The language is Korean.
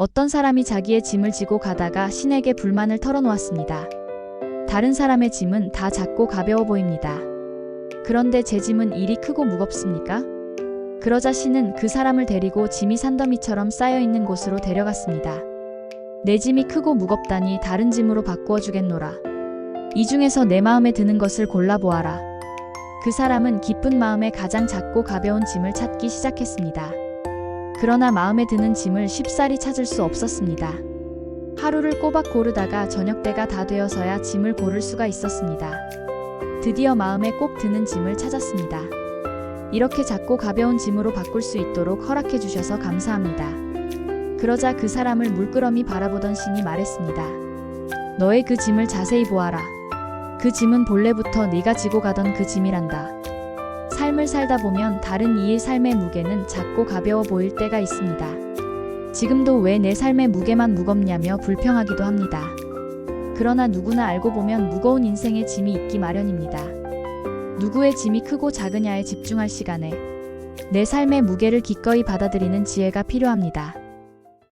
어떤 사람이 자기의 짐을 지고 가다가 신에게 불만을 털어놓았습니다. 다른 사람의 짐은 다 작고 가벼워 보입니다. 그런데 제 짐은 일이 크고 무겁습니까? 그러자 신은 그 사람을 데리고 짐이 산더미처럼 쌓여 있는 곳으로 데려갔습니다. 내 짐이 크고 무겁다니 다른 짐으로 바꾸어 주겠노라. 이 중에서 내 마음에 드는 것을 골라보아라. 그 사람은 기쁜 마음에 가장 작고 가벼운 짐을 찾기 시작했습니다. 그러나 마음에 드는 짐을 쉽사리 찾을 수 없었습니다. 하루를 꼬박 고르다가 저녁 때가 다 되어서야 짐을 고를 수가 있었습니다. 드디어 마음에 꼭 드는 짐을 찾았습니다. 이렇게 작고 가벼운 짐으로 바꿀 수 있도록 허락해 주셔서 감사합니다. 그러자 그 사람을 물끄러미 바라보던 신이 말했습니다. 너의 그 짐을 자세히 보아라. 그 짐은 본래부터 네가 지고 가던 그 짐이란다. 삶을 살다 보면 다른 이의 삶의 무게는 작고 가벼워 보일 때가 있습니다. 지금도 왜 내 삶의 무게만 무겁냐며 불평하기도 합니다. 그러나 누구나 알고 보면 무거운 인생의 짐이 있기 마련입니다. 누구의 짐이 크고 작으냐에 집중할 시간에 내 삶의 무게를 기꺼이 받아들이는 지혜가 필요합니다.